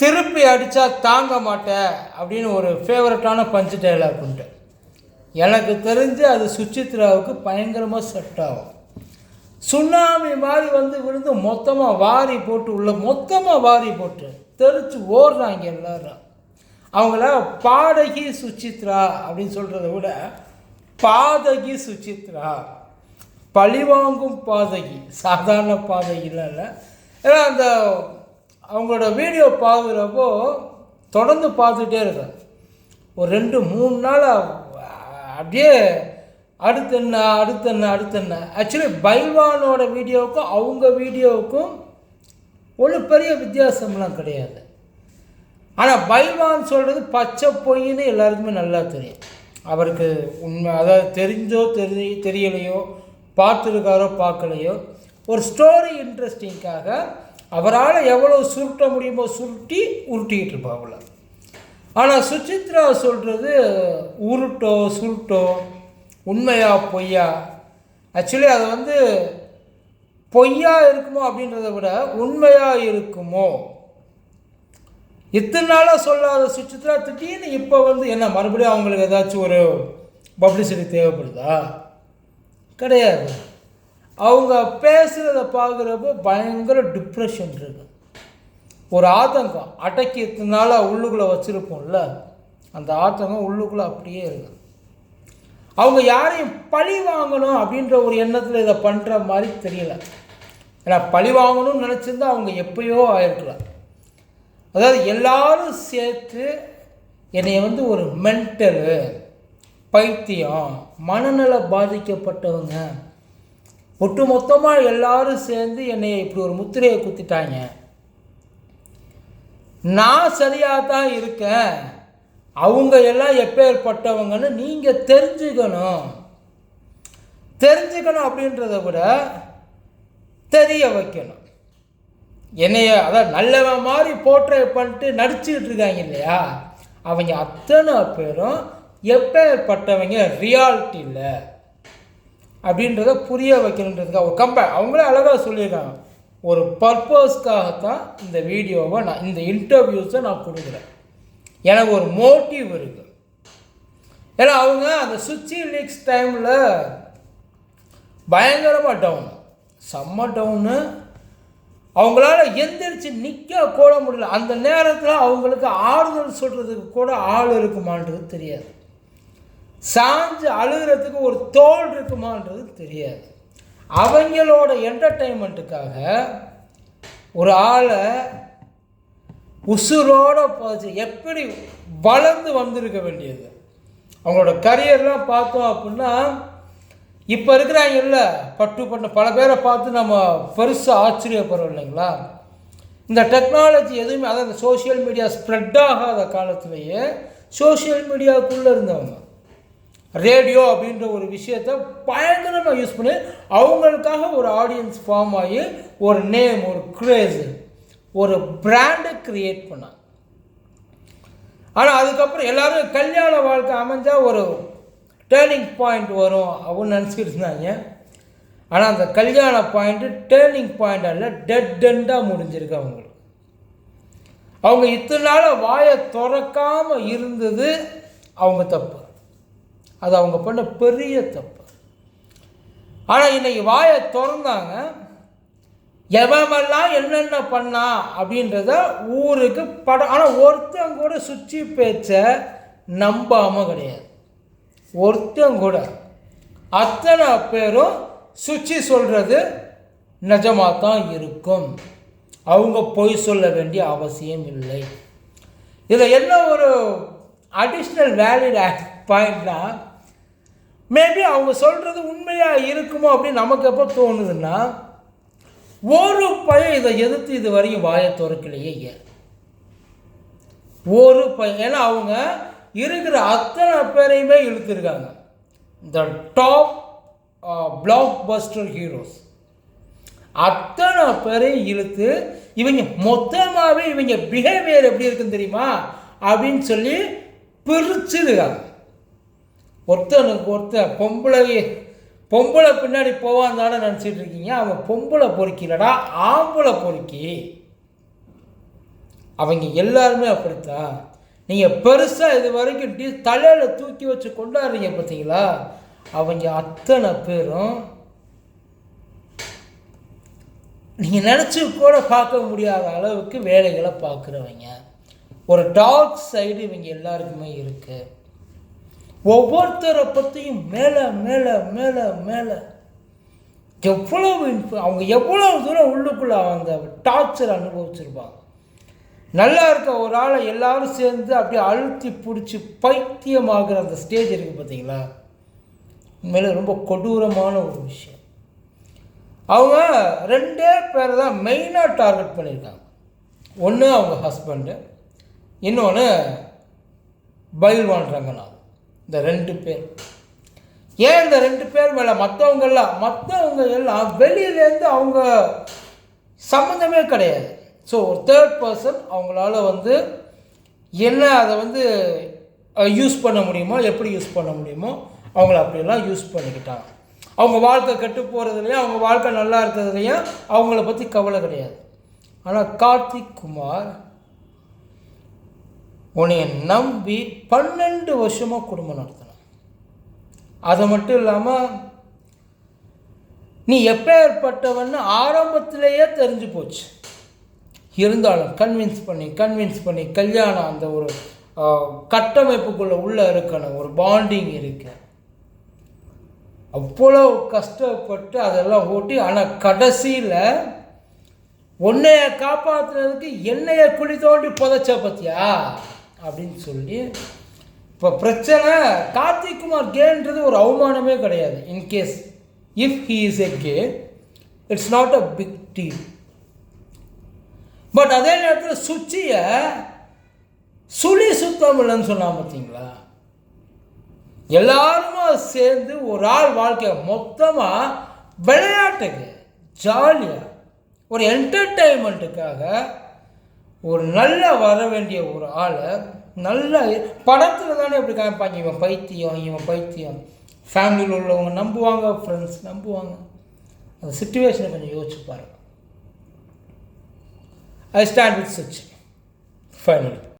திருப்பி அடித்தா தாங்க மாட்டேன் அப்படின்னு ஒரு ஃபேவரட்டான பஞ்சு டைலாக் உண்டு. எனக்கு தெரிஞ்சு அது சுச்சித்ராவுக்கு பயங்கரமாக செட் ஆகும். சுனாமி மாதிரி வந்து விழுந்து மொத்தமாக வாரி போட்டு உள்ள மொத்தமாக வாரி போட்டு தெரிச்சு ஓடுறாங்க எல்லாரும். அவங்கள பாடகி சுச்சித்ரா அப்படின்னு சொல்கிறத விட பாதகி சுச்சித்ரா. பழிவாங்கும் பாதகி. சாதாரண பாதகிலாம் இல்லை. ஏன்னா அந்த அவங்களோட வீடியோ பார்க்குறப்போ தொடர்ந்து பார்த்துட்டே இருக்கேன் ஒரு ரெண்டு மூணு நாள் அப்படியே அடுத்து என்ன அடுத்து என்ன அடுத்து என்ன ஆக்சுவலி பைல்வானோட வீடியோவுக்கும் அவங்க வீடியோவுக்கும் ஒன்றும் பெரிய வித்தியாசம்லாம் கிடையாது. ஆனால் பைல்வான் சொல்கிறது பச்சை பொய்ன்னு எல்லாருக்குமே நல்லா தெரியும். அவருக்கு உண்மை அதாவது தெரிஞ்சோ தெரி தெரியலையோ பார்த்துருக்காரோ பார்க்கலையோ ஒரு ஸ்டோரி இன்ட்ரெஸ்டிங்காக அவரால் எவ்வளோ சுருட்ட முடியுமோ சுருட்டி உருட்டிக்கிட்டு இருப்பாவில் ஆனால் சுசித்ரா சொல்கிறது உருட்டோ சுருட்டோ உண்மையா பொய்யா? ஆக்சுவலி அது வந்து பொய்யா இருக்குமோ அப்படின்றத விட உண்மையாக இருக்குமோ? இத்தனை நாளாக சொல்லாத சுச்சித்ரா திட்டின்னு இப்போ வந்து என்ன மறுபடியும் அவங்களுக்கு ஏதாச்சும் ஒரு பப்ளிசிட்டி தேவைப்படுதா? கிடையாது. அவங்க பேசுகிறத பார்க்குறப்போ பயங்கர டிப்ரெஷன் இருக்கு. ஒரு ஆதங்கம் அடக்கி நாளாக உள்ளுக்குள்ளே வச்சுருப்போம்ல அந்த ஆதங்கம் உள்ளுக்குள்ளே அப்படியே இருக்கு. அவங்க யாரையும் பழி வாங்கணும் அப்படின்ற ஒரு எண்ணத்தில் இதை பண்ணுற மாதிரி தெரியல. ஏன்னா பழி வாங்கணும்னு நினச்சிருந்தா அவங்க எப்பயோ ஆயிருக்கலாம். அதாவது எல்லாரும் சேர்த்து என்னை வந்து ஒரு மென்டலு பைத்தியம் மனநல பாதிக்கப்பட்டவங்க ஒட்டுமொத்தமாக எல்லாரும் சேர்ந்து என்னை இப்படி ஒரு முத்திரையை குத்திட்டாங்க. நான் சரியாக தான் இருக்கேன். அவங்க எல்லாம் எப்பேற்பட்டவங்கன்னு நீங்கள் தெரிஞ்சுக்கணும். தெரிஞ்சுக்கணும் அப்படின்றத விட தெரிய வைக்கணும். என்னைய அதான் நல்லவன் மாதிரி போர்ட்ரே பண்ணிட்டு நடிச்சுக்கிட்டு இருக்காங்க இல்லையா? அவங்க அத்தனை பேரும் எப்பேற்பட்டவங்க ரியாலிட்டி இல்லை அப்படின்றத புரிய வைக்கணுன்றதுக்காக ஒரு கம்பேர் அவங்களே அழகாக சொல்லியிருக்காங்க. ஒரு பர்பஸ்க்காகத்தான் இந்த வீடியோவை நான் இந்த இன்டர்வியூஸை நான் கொடுக்குறேன். எனக்கு ஒரு மோட்டிவ் இருக்குது ஏன்னா அவங்க அந்த சுச்சி லீக்ஸ் டைமில் பயங்கரமாக டவுனு செம்ம டவுனு அவங்களால எந்திரிச்சு நிற்க கூட முடியல. அந்த நேரத்தில் அவங்களுக்கு ஆறுதல் சொல்கிறதுக்கு கூட ஆள் இருக்குமான்றது தெரியாது. சாஞ்சு அழுகிறதுக்கு ஒரு தோல் இருக்குமான்றது தெரியாது. அவங்களோட என்டர்டெயின்மெண்ட்டுக்காக ஒரு ஆளை உசுரோடு போச்சு எப்படி வளர்ந்து வந்திருக்க வேண்டியது? அவங்களோட கரியர்லாம் பார்த்தோம் அப்படின்னா இப்போ இருக்கிறாங்கல்ல பட்டு பண்ண பல பேரை பார்த்து நம்ம பெருசாக ஆச்சரியப்படுறோம் இல்லைங்களா? இந்த டெக்னாலஜி எதுவுமே அதாவது இந்த சோஷியல் மீடியா ஸ்ப்ரெட் ஆகாத காலத்திலேயே சோஷியல் மீடியாவுக்குள்ளே இருந்தவங்க ரேடியோ அப்படின்ற ஒரு விஷயத்த பயங்கரமாக யூஸ் பண்ணி அவங்களுக்காக ஒரு ஆடியன்ஸ் ஃபார்ம் ஆகி ஒரு நேம் ஒரு க்ரேஸு ஒரு பிராண்டை க்ரியேட் பண்ணாங்க. ஆனால் அதுக்கப்புறம் எல்லோரும் கல்யாண வாழ்க்கை அமைஞ்சால் ஒரு டேர்னிங் பாயிண்ட் வரும் அப்படின்னு நினச்சிக்கிட்டு இருந்தாங்க. ஆனால் அந்த கல்யாண பாயிண்ட்டு டேர்னிங் பாயிண்ட் அல்ல டெட் டெண்டாக முடிஞ்சிருக்கு அவங்களுக்கு. அவங்க இத்தனை நாள் வாயை திறக்காமல் இருந்தது அவங்க தப்பு. அது அவங்க பண்ண பெரிய தப்பு. ஆனால் இன்றைக்கி வாயை திறந்தாங்க. எவமெல்லாம் என்னென்ன பண்ணா அப்படின்றத ஊருக்கு படம் ஆனால் ஒருத்தங்க கூட சுற்றி பேச்சை நம்பாமல் கிடையாது. ஒருத்தங்க கூட. அத்தனை பேரும் சுச்சி சொல்கிறது நிஜமாக தான் இருக்கும். அவங்க பொய் சொல்ல வேண்டிய அவசியம் இல்லை. இதில் என்ன ஒரு அடிஷ்னல் வேலிட் பாயிண்ட்னால் மேபி அவங்க சொல்கிறது உண்மையாக இருக்குமோ அப்படின்னு நமக்கு எப்போ தோணுதுன்னா ஒரு பையன் இதை எதிர்த்து இது வரையும் வாயை திறக்கலையே ஏன்? ஒரு பையன் ஏன்னா அவங்க இருக்கிற அத்தனை பேரையுமே இழுத்துருக்காங்க. The top blockbuster heroes அத்தனை பேரையும் இழுத்து இவங்க மொத்தமாகவே இவங்க பிஹேவியர் எப்படி இருக்குன்னு தெரியுமா? அப்படின்னு சொல்லி பிரிச்சுருக்காங்க. ஒருத்தனுக்கு ஒருத்தன் பொம்பளை பொம்பளை பின்னாடி போவான் தானே நினச்சிட்டு இருக்கீங்க அவன் பொம்பளை பொறுக்கிலடா ஆம்பளை பொறுக்கி. அவங்க எல்லாருமே அப்படித்தான் நீங்கள் பெருசாக இது வரைக்கும் டீ தலையில் தூக்கி வச்சு கொண்டாடுறீங்க பார்த்தீங்களா? அவங்க அத்தனை பேரும் நீங்கள் நினச்சி கூட பார்க்க முடியாத அளவுக்கு வேலைகளை பார்க்குறவங்க. ஒரு டார்க் சைடு இவங்க எல்லாருக்குமே இருக்குது ஒவ்வொருத்தரை பற்றியும் மேலே மேலே மேலே மேலே. எவ்வளவு இன்ஃபு- அவங்க எவ்வளோ தூரம் உள்ளுக்குள்ளே அந்த டார்ச்சர் அனுபவிச்சிருப்பாங்க. நல்லா இருக்க ஒரு ஆளை எல்லாரும் சேர்ந்து அப்படியே அழுத்தி பிடிச்சி பைத்தியமாகிற அந்த ஸ்டேஜ் இருக்குது பார்த்தீங்களா உண்மையில ரொம்ப கொடூரமான ஒரு விஷயம். அவங்க ரெண்டே பேரை தான் மெயினாக டார்கெட் பண்ணியிருக்காங்க. ஒன்று அவங்க ஹஸ்பண்டு இன்னொன்று பயில்வான் ரங்கநாத் இந்த ரெண்டு பேர். ஏன் இந்த ரெண்டு பேர் மேலே மற்றவங்கெல்லாம் மற்றவங்க எல்லாம் வெளியிலேருந்து அவங்க சம்மந்தமே கிடையாது. ஸோ ஒரு தேர்ட் பர்சன் அவங்களால வந்து என்ன அதை வந்து யூஸ் பண்ண முடியுமோ எப்படி யூஸ் பண்ண முடியுமோ அவங்கள அப்படியெல்லாம் யூஸ் பண்ணிக்கிட்டாங்க. அவங்க வாழ்க்கை கெட்டு போகிறதுலையும் அவங்க வாழ்க்கை நல்லா இருக்கிறதுலையும் அவங்கள பற்றி கவலை கிடையாது. ஆனால் கார்த்திக் குமார் உன்னைய நம்பி பன்னெண்டு வருஷமாக குடும்பம் நடத்தினான் அது மட்டும் இல்லாமல் நீ எப்பேற்பட்டவன்னு ஆரம்பத்திலேயே தெரிஞ்சு போச்சு. இருந்தாலும் கன்வின்ஸ் பண்ணி கன்வின்ஸ் பண்ணி கல்யாணம் அந்த ஒரு கட்டமைப்புக்குள்ளே உள்ளே இருக்கணும் ஒரு பாண்டிங் இருக்கு. அவ்வளோ கஷ்டப்பட்டு அதெல்லாம் ஓட்டி ஆனால் கடைசியில் உன்னைய காப்பாற்றுறதுக்கு என்னைய குழி தோண்டி புதைச்ச பத்தியா? அப்படின்னு சொல்லி இப்போ பிரச்சனை கார்த்திக் குமார் கேன்றது ஒரு அவமானமே கிடையாது. In case if he is a gay it's not a big deal but அதே நேரத்தில் சுச்சியை சுழி சுத்தம் இல்லைன்னு சொன்னால் பார்த்தீங்களா எல்லாருமா சேர்ந்து ஒரு ஆள் வாழ்க்கையை மொத்தமாக விளையாட்டுக்கு ஜாலியாக ஒரு என்டர்டெயின்மெண்ட்டுக்காக ஒரு நல்ல வர வேண்டிய ஒரு ஆளை நல்ல படத்தில் தானே இப்படி காமிப்பாங்க. இவன் பைத்தியம் இவன் பைத்தியம். ஃபேமிலியில் உள்ளவங்க நம்புவாங்க ஃப்ரெண்ட்ஸ் நம்புவாங்க. அந்த சுச்சுவேஷனை கொஞ்சம் யோசிச்சு பாருங்க. I stand with such finally